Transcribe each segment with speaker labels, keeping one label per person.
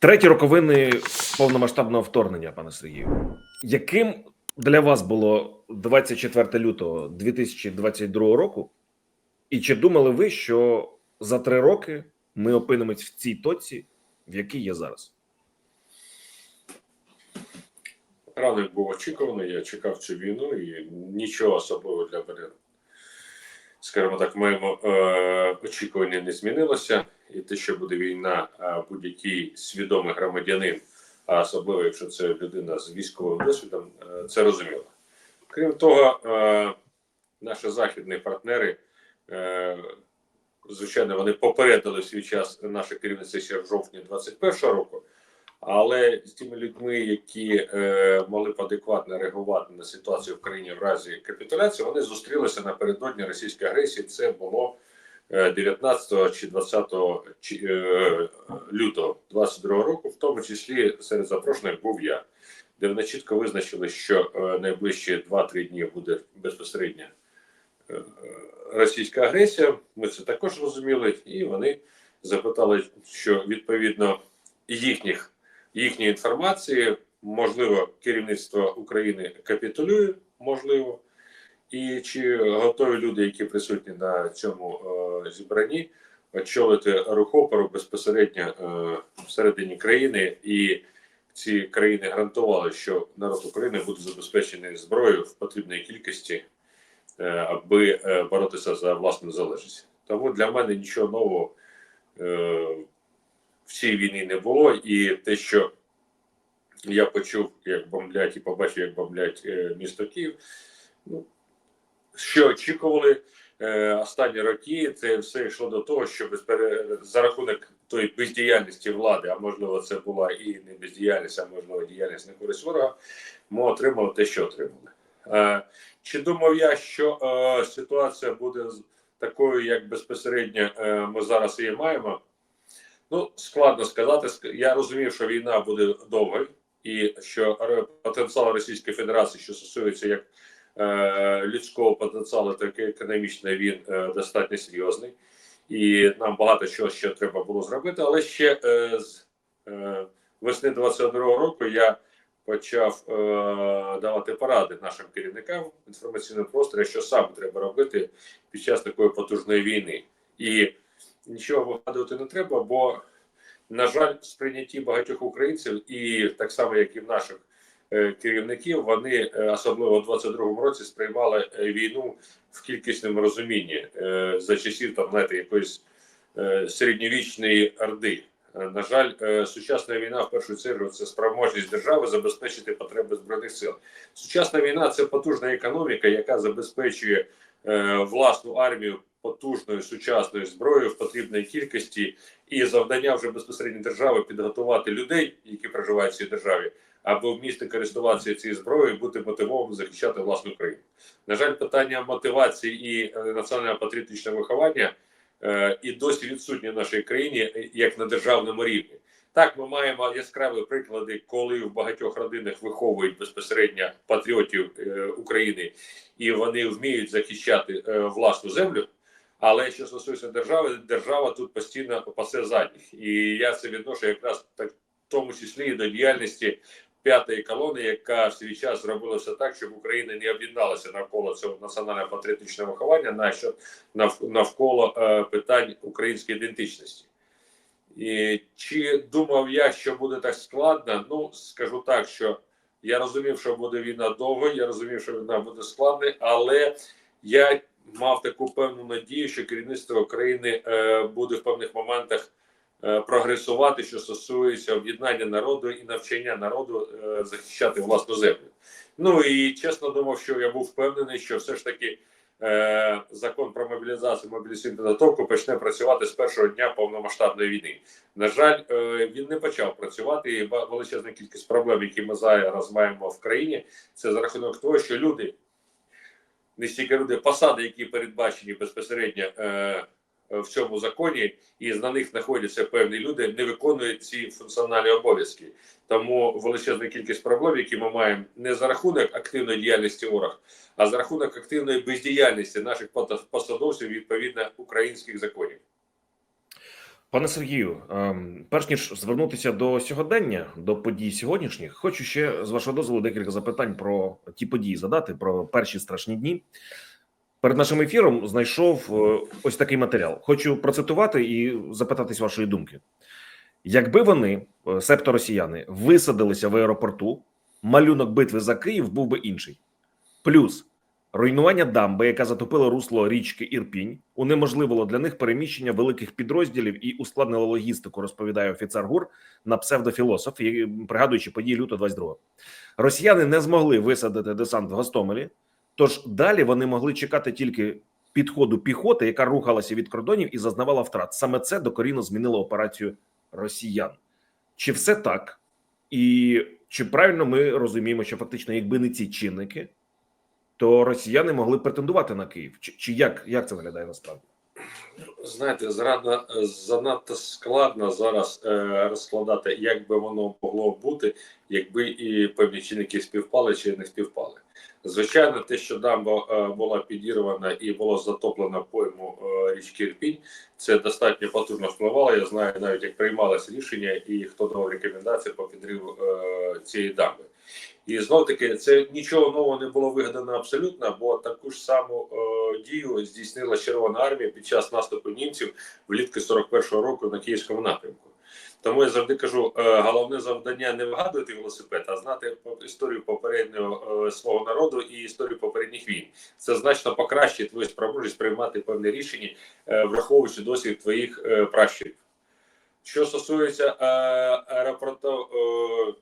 Speaker 1: Треті роковини повномасштабного вторгнення, пане Сергію. Яким для вас було 24 лютого 2022 року? І чи думали ви, що за три роки ми опинимось в цій точці, в якій є зараз?
Speaker 2: Ранок був очікуваний, я чекав цю війну і нічого особливого для скажімо так, моєму е, очікуванні не змінилося. І те, що буде війна, будь-який свідомий громадянин, а особливо, якщо це людина з військовим досвідом, е, це розуміло. Крім того, е, наші західні партнери, е, звичайно, вони попередили свій час наше керівництво ще в жовтні 21-го року. Але з тими людьми, які е, могли б адекватно реагувати на ситуацію в країні в разі капітуляції, вони зустрілися напередодні російської агресії. Це було е, 19 чи 20 чи, е, лютого 22 року, в тому числі серед запрошених був я, де вони чітко визначили, що е, найближчі 2-3 дні буде безпосередньо е, російська агресія. Ми це також розуміли, і вони запитали, що відповідно їхніх їхньої інформації, можливо, керівництво України капітулює, можливо, і чи готові люди, які присутні на цьому е, зібранні, очолити рух опору безпосередньо е, всередині країни, і ці країни гарантували, що народ України буде забезпечений зброєю в потрібній кількості, е, аби е, боротися за власну незалежність. Тому для мене нічого нового. Е, в цій війні не було, і те, що я почув, як бомблять, і побачив, як бомблять е, місто Київ. Ну, що очікували е, останні роки, це все йшло до того, що за рахунок тої бездіяльності влади, а можливо, це була і не бездіяльність, а можливо, діяльність на користь ворога, ми отримали те, що отримали. Е, чи думав я, що е, ситуація буде такою, як безпосередньо е, ми зараз її маємо? Ну, складно сказати. Я розумів, що війна буде довгою, і що потенціал Російської Федерації, що стосується як е, людського потенціалу, так і економічного, він е, достатньо серйозний. І нам багато чого ще треба було зробити. Але ще е, з е, весни 22-го року я почав е, давати поради нашим керівникам в інформаційному просторі, що саме треба робити під час такої потужної війни. І нічого вигадувати не треба, бо, на жаль, сприйнятті багатьох українців, і так само, як і в наших е, керівників, вони е, особливо у 22-му році сприймали е, війну в кількісному розумінні за часів там, знаєте, якоїсь середньовічної орди. На жаль, сучасна війна в першу чергу це спроможність держави забезпечити потреби збройних сил. Сучасна війна це потужна економіка, яка забезпечує власну армію потужною сучасною зброєю в потрібній кількості, і завдання вже безпосередньо держави підготувати людей, які проживають в цій державі, аби вмісти користуватися цією зброєю, бути мотивованим захищати власну країну. На жаль, питання мотивації і е, національного патріотичного виховання е, і досі відсутні в нашій країні е, як на державному рівні. Так, ми маємо яскраві приклади, коли в багатьох родинах виховують безпосередньо патріотів е, України, і вони вміють захищати е, власну землю. Але що стосується держави, держава тут постійно пасе задніх, і я це відношу якраз так, в тому числі і до діяльності п'ятої колони, яка в свій час зробила все так, щоб Україна не об'єдналася навколо цього національного патріотичного виховання, на що навколо е, питань української ідентичності. І чи думав я, що буде так складно? Ну скажу так, що я розумів, що буде війна довго, я розумів, що війна буде складна, але я мав таку певну надію, що керівництво України е, буде в певних моментах е, прогресувати, що стосується об'єднання народу і навчання народу е, захищати власну землю. Ну і чесно думав, що я був впевнений, що все ж таки закон про мобілізацію мобілізаційну підготовку почне працювати з першого дня повномасштабної війни. На жаль, він не почав працювати. І величезна кількість проблем, які ми зараз маємо в країні, це за рахунок того, що люди не стільки люди, посади, які передбачені безпосередньо е, в цьому законі, і на них знаходяться певні люди, не виконують ці функціональні обов'язки. Тому величезна кількість проблем, які ми маємо не за рахунок активної діяльності ворог, а за рахунок активної бездіяльності наших посадовців відповідно українських законів.
Speaker 1: Пане Сергію, ем, перш ніж звернутися до сьогодення, до подій сьогоднішніх, хочу ще з вашого дозволу декілька запитань про ті події задати, про перші страшні дні. Перед нашим ефіром знайшов е, ось такий матеріал. Хочу процитувати і запитатись вашої думки. Якби вони, е, себто росіяни, висадилися в аеропорту, малюнок битви за Київ був би інший. Плюс руйнування дамби, яка затопила русло річки Ірпінь, унеможливило для них переміщення великих підрозділів і ускладнило логістику, розповідає офіцер ГУР на псевдофілософ, пригадуючи події лютого 22 Росіяни не змогли висадити десант в Гостомелі, тож далі вони могли чекати тільки підходу піхоти, яка рухалася від кордонів і зазнавала втрат. Саме це докорінно змінило операцію росіян. Чи все так? І чи правильно ми розуміємо, що фактично, якби не ці чинники, то росіяни могли претендувати на Київ? Чи, чи як, як це виглядає насправді?
Speaker 2: Знаєте, зрадно, занадто складно зараз е, розкладати, як би воно могло бути, якби і певні чинники співпали чи не співпали. Звичайно, те, що дамба е, була підірвана і було затоплено пойму е, річки Ірпінь, це достатньо потужно впливало. Я знаю навіть як приймалось рішення і хто давав рекомендації по підриву е, цієї дамби. І знов таки, це нічого нового не було вигадано абсолютно, бо таку ж саму е, дію здійснила Червона армія під час наступу німців влітку 41-го року на київському напрямку. Тому я завжди кажу: е, головне завдання не вигадувати велосипед, а знати історію попереднього е, свого народу і історію попередніх війн. Це значно покращить твою спроможність приймати певні рішення, е, враховуючи досвід твоїх пращурів. Що стосується аеропорту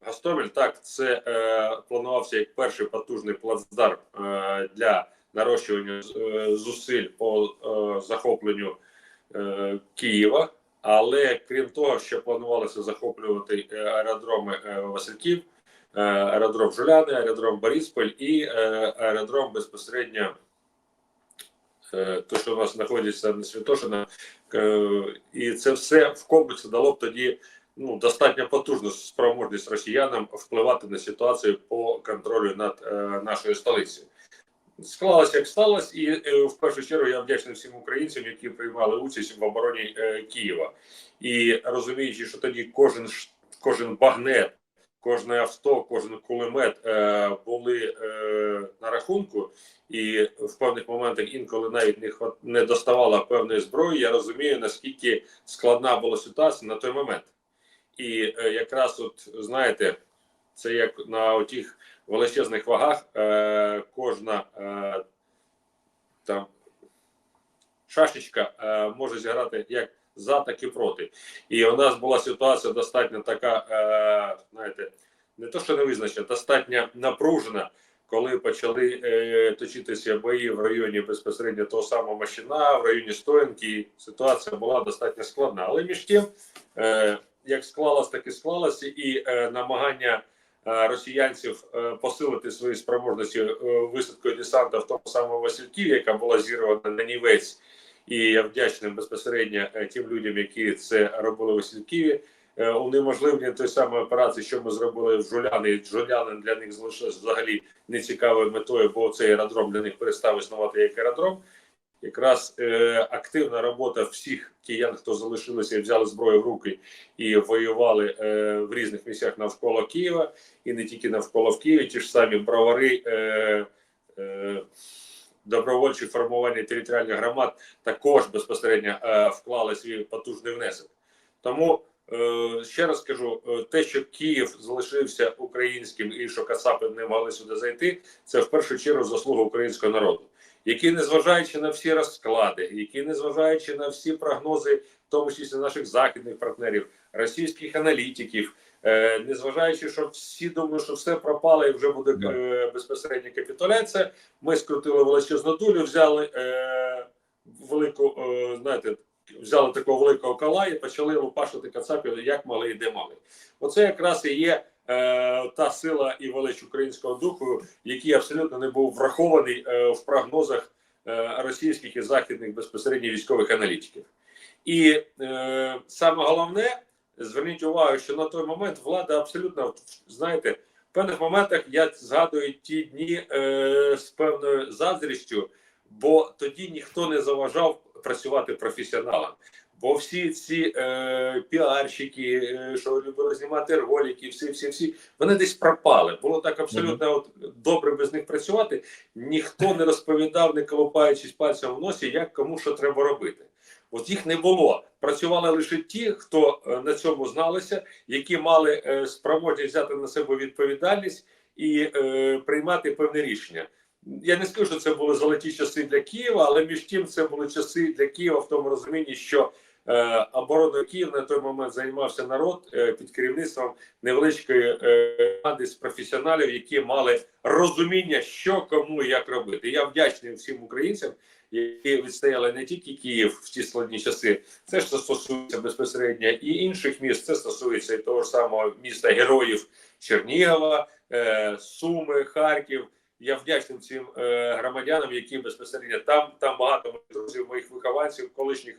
Speaker 2: Гастомель, так це планувався як перший потужний плацдарм для нарощування зусиль по захопленню Києва. Але крім того, що планувалося захоплювати е, аеродроми е, Васильків, е, аеродром Жуляни, аеродром Борисполь і аеродром безпосередньо. То, що у нас знаходиться на Святошина, і це все в комплексі дало б тоді ну достатньо потужну спроможність росіянам впливати на ситуацію по контролю над нашою столицею. Склалось як сталося, і е, в першу чергу я вдячний всім українцям, які приймали участь в обороні е, Києва. І розуміючи, що тоді кожен кожен багнет, кожне авто, кожен кулемет е, були на рахунку, і в певних моментах інколи навіть не доставала певної зброї. Я розумію, наскільки складна була ситуація на той момент. І якраз, от знаєте, це як на отих величезних вагах, е, кожна е, там шашечка е, може зіграти як за, так і проти. І у нас була ситуація достатньо така, е, знаєте, не то, що не визначена, достатньо напружена, коли почали е, точитися бої в районі безпосередньо того самого Мащина, в районі Стоянки. Ситуація була достатньо складна. Але між тим, е, як склалось, так і склалося, і е, намагання росіянців е, посилити свої спроможності е, висадкою десанта в тому самому Васильків, яка була зірвана на нівець. І я вдячний безпосередньо е, тим людям, які це робили в Васильківі. Е, Унеможливлення той самої операції, що ми зробили в Жуляни. Жуляни для них залишилось взагалі нецікавою метою, бо цей аеродром для них перестав існувати як аеродром. Якраз е, активна робота всіх киян, хто залишилися взяли зброю в руки і воювали е, в різних місцях навколо Києва, і не тільки навколо в Києві, ті ж самі бровари. Е, е, Добровольчі формування територіальних громад також безпосередньо е, вклали свій потужний внесок. Тому ще раз кажу: е, те, що Київ залишився українським і що Кацапи не могли сюди зайти, це в першу чергу заслуга українського народу, які, незважаючи на всі розклади, які незважаючи на всі прогнози, в тому числі наших західних партнерів, російських аналітиків. Е, незважаючи, що всі думають, що все пропало і вже буде е, безпосередня капітуляція, ми скрутили величезну дулю, взяли е, велику, е, знаєте, взяли такого великого кола і почали лупашити кацапів, як могли і де могли. Оце якраз і є е, та сила і велич українського духу, який абсолютно не був врахований е, в прогнозах е, російських і західних безпосередньо військових аналітиків. І е, саме головне, зверніть увагу, що на той момент влада абсолютно знаєте. В певних моментах я згадую ті дні е, з певною заздрістю, бо тоді ніхто не заважав працювати професіоналам. Бо всі ці е, піарщики, е, що любили знімати ролики, всі, всі, всі, вони десь пропали. Було так абсолютно от, добре без них працювати. Ніхто не розповідав, не колупаючись пальцем в носі, як кому що треба робити. От їх не було. Працювали лише ті, хто е, на цьому зналися, які мали е, спроможність взяти на себе відповідальність і е, приймати певне рішення. Я не скажу, що це були золоті часи для Києва, але між тим це були часи для Києва в тому розумінні, що е, обороною Києва на той момент займався народ е, під керівництвом невеличкої е, з професіоналів, які мали розуміння, що кому і як робити. Я вдячний всім українцям, які відстояли не тільки Київ в ті складні часи. Це ж стосується безпосередньо і інших міст. Це стосується і того ж самого міста героїв Чернігова, е, Суми, Харків. Я вдячний цим е, громадянам, які безпосередньо там там багато друзів, моїх вихованців, колишніх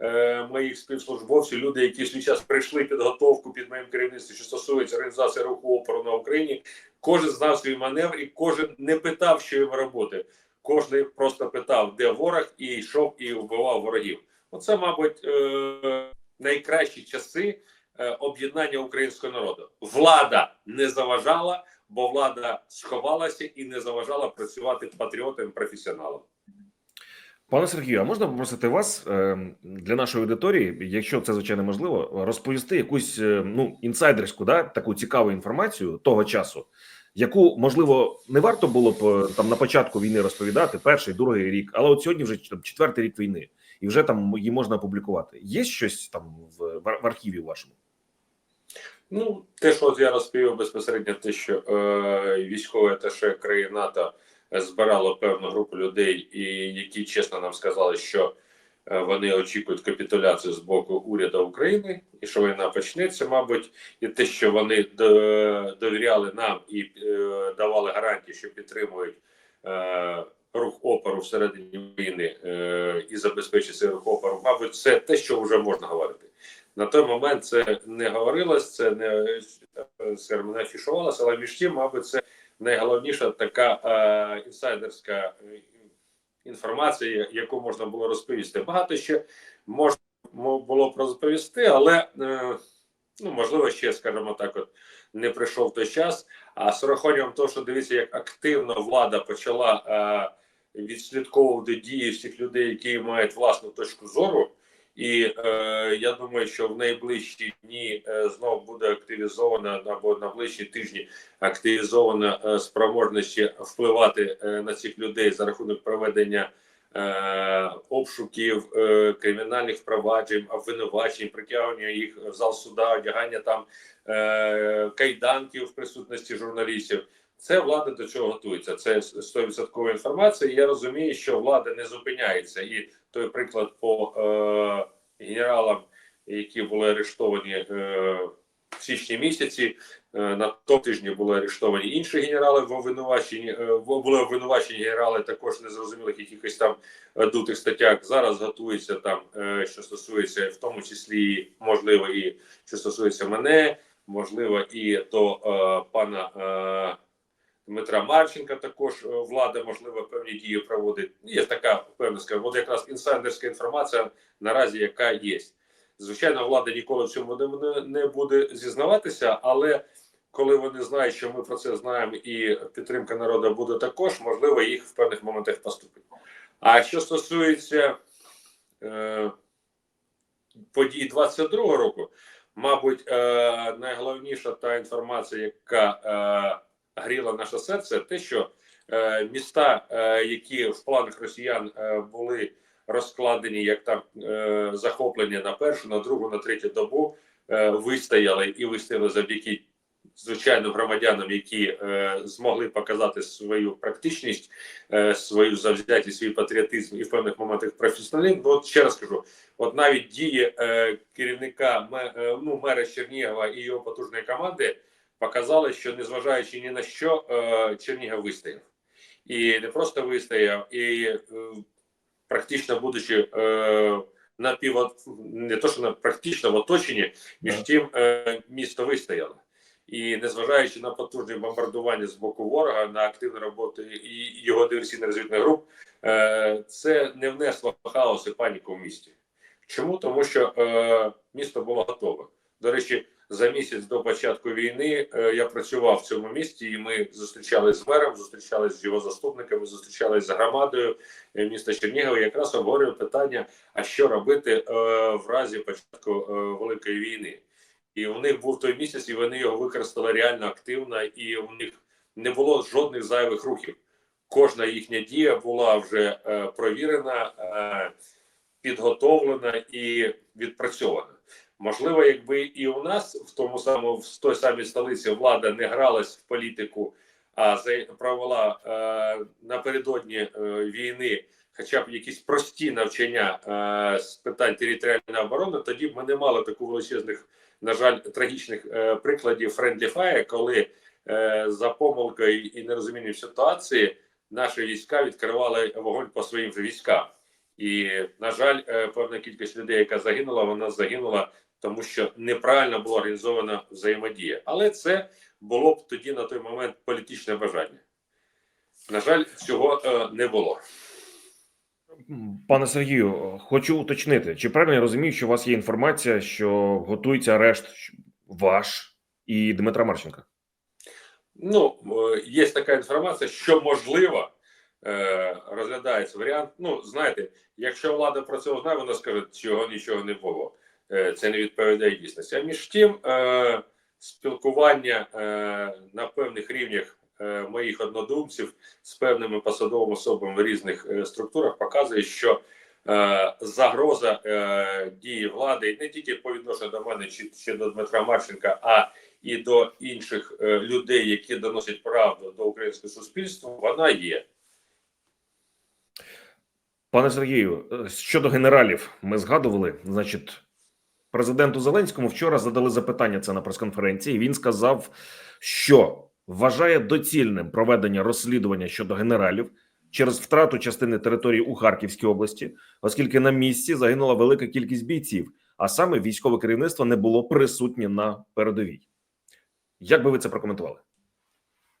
Speaker 2: е, моїх співслужбовців, люди, які свій час прийшли підготовку під моїм керівництвом, що стосується організації руху опору на Україні. Кожен знав свій маневр, і кожен не питав, що йому робити. Кожен просто питав, де ворог, і йшов і вбивав ворогів. Оце, мабуть, е, найкращі часи е, об'єднання українського народу. Влада не заважала бо влада сховалася і не заважала працювати патріотам, професіоналам.
Speaker 1: Пане Сергію, а можна попросити вас е, для нашої аудиторії, якщо це звичайно можливо, розповісти якусь е, ну інсайдерську, да таку цікаву інформацію того часу, яку можливо не варто було б е, там на початку війни розповідати, перший, другий рік, але от сьогодні вже там, четвертий рік війни, і вже там її можна опублікувати. Є щось там в, в архіві вашому?
Speaker 2: Ну, те, що от я розповів безпосередньо, те, що е, військове аташе країн НАТО збирало певну групу людей, і які чесно нам сказали, що е, вони очікують капітуляцію з боку уряду України, і що війна почнеться, мабуть, і те, що вони до- довіряли нам і е, давали гарантії, що підтримують. Е, Рух опору всередині війни е, і забезпечить цей рух опору, мабуть, це те, що вже можна говорити. На той момент це не говорилось, це не е, скажімо, не афішувалося, але між тим, мабуть, це найголовніша така е, інсайдерська е, інформація, яку можна було розповісти. Багато ще можна було розповісти, але е, ну можливо ще, скажімо так, от не прийшов той час. А з урахуванням того, що дивіться, як активно влада почала е, відслідковувати дії всіх людей, які мають власну точку зору. І е, я думаю, що в найближчі дні е, знов буде активізована або на ближчі тижні активізована е, спроможності впливати е, на цих людей за рахунок проведення е, обшуків, е, кримінальних впроваджень, обвинувачень, притягування їх в зал суда, одягання там е, кайданків в присутності журналістів. Це влада до цього готується. Це 100% інформація. І я розумію, що влада не зупиняється. І той приклад по е, генералам, які були арештовані е, січні місяці. Е, на тому тижні були арештовані інші генерали в обвинуваченні. Е, були обвинувачені генерали також незрозумілих якихось там дутих статтях. Зараз готується там, е, що стосується в тому числі, можливо, і що стосується мене, можливо, і то е, пана. Е, Дмитра Марченка також е, влада можливо певні дії проводить. Є така певна от якраз інсайдерська інформація наразі, яка є. Звичайно, влада ніколи в цьому не, не буде зізнаватися, але коли вони знають, що ми про це знаємо, і підтримка народу буде також, можливо, їх в певних моментах поступить. А що стосується е, подій 22-го року, мабуть, е, найголовніша та інформація, яка е, гріла наше серце, те, що е, міста, е, які в планах росіян е, були розкладені як там захоплення на першу, на другу, на третю добу, вистояли і вистояли завдяки звичайним громадянам, які змогли показати свою практичність, свою завзятість, свій патріотизм і в певних моментах професіоналізм. Ну, от ще раз кажу, от навіть дії керівника ну, мера Чернігова і його потужної команди показали, що незважаючи ні на що, е, Чернігів вистояв. І не просто вистояв, і е, практично будучи е, напів не то, що на практично в оточенні, між тим місто вистояло. І незважаючи на потужне бомбардування з боку ворога, на активну роботу і його диверсійно розвідних груп, це не внесло хаос і паніку в місті. Чому? Тому що місто було готове. До речі, за місяць до початку війни е, я працював в цьому місті, і ми зустрічалися з мером, зустрічалися з його заступниками, зустрічалися з громадою е, міста Чернігова. Якраз обговорювали питання, а що робити е, в разі початку великої війни. І у них був той місяць, і вони його використали реально активно, і у них не було жодних зайвих рухів. Кожна їхня дія була вже провірена, підготовлена і відпрацьована. Можливо, якби і у нас в тому самому в той самій столиці влада не гралась в політику, а провела е, напередодні е, війни, хоча б якісь прості навчання е, з питань територіальної оборони, тоді б ми не мали таку величезних, на жаль, трагічних е, прикладів френдлі фая, коли е, за помилкою і нерозумінням ситуації наші війська відкривали вогонь по своїм військам. І, на жаль, е, певна кількість людей, яка загинула, вона загинула, тому що неправильно була організована взаємодія. Але це було б тоді на той момент політичне бажання. На жаль, цього е, не було.
Speaker 1: Пане Сергію, хочу уточнити, чи правильно я розумію, що у вас є інформація, що готується арешт ваш і Дмитра Марченка?
Speaker 2: Ну, е, є така інформація, що можливо е, розглядається варіант. Ну, знаєте, якщо влада про це знає, вона скаже, чого нічого не було. Е, це не відповідає дійсності. А між тим, е, спілкування е, на певних рівнях моїх однодумців з певними посадовими особами в різних структурах показує, що загроза дії влади не тільки по відношенню до мене чи, чи до Дмитра Марченка, а і до інших людей, які доносять правду до українського суспільства, вона є.
Speaker 1: Пане Сергію, щодо генералів, ми згадували, значить, президенту Зеленському вчора задали запитання це на прес-конференції. Він сказав, що вважає доцільним проведення розслідування щодо генералів через втрату частини території у Харківській області, оскільки на місці загинула велика кількість бійців, а саме військове керівництво не було присутнє на передовій. Як би ви це прокоментували?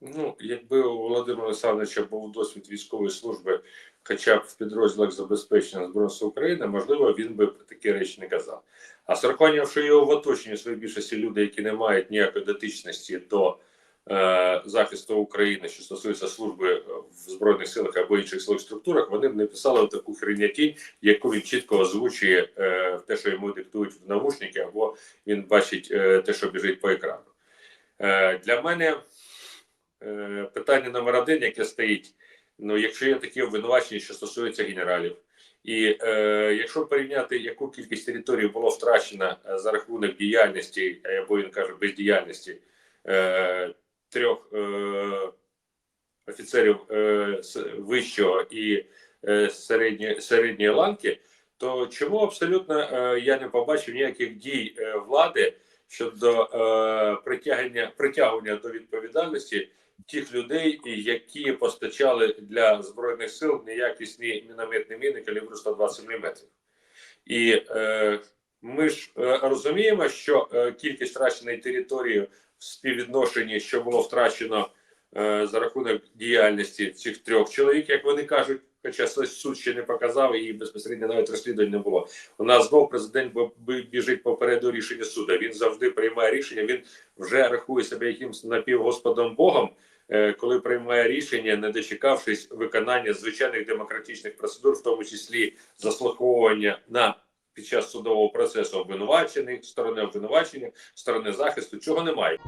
Speaker 2: Ну, якби у Володимира Олександровича був досвід військової служби, хоча б в підрозділах забезпечення Збройних України, можливо, він би такі речі не казав. А з що його в оточенні своїй більшості люди, які не мають ніякої дотичності до е, захисту України, що стосується служби в збройних силах або інших силових структурах, вони б не писали таку хренятінь, яку він чітко озвучує е, те, що йому диктують в навушники, або він бачить е, те, що біжить по екрану. Е, для мене питання номер один, яке стоїть. Ну, якщо є такі обвинувачення, що стосуються генералів, і е, якщо порівняти, яку кількість території було втрачено е, за рахунок діяльності, або він каже бездіяльності е, трьох е, офіцерів е, вищого і е, середньої, середньої ланки, то чому абсолютно е, я не побачив ніяких дій е, влади щодо е, притягнення притягування до відповідальності тих людей, які постачали для збройних сил неякісні мінометні міни калібру 120 мм. І е, ми ж е, розуміємо, що е, кількість втраченої території в співвідношенні, що було втрачено е, за рахунок діяльності цих трьох чоловік, як вони кажуть, хоча суд ще не показав і безпосередньо навіть розслідувань не було. У нас знов президент біжить попереду рішення суду. Він завжди приймає рішення. Він вже рахує себе якимсь напівгосподом Богом, е, коли приймає рішення, не дочекавшись виконання звичайних демократичних процедур, в тому числі заслуховування на під час судового процесу обвинувачених, сторони обвинувачення, сторони захисту, чого немає.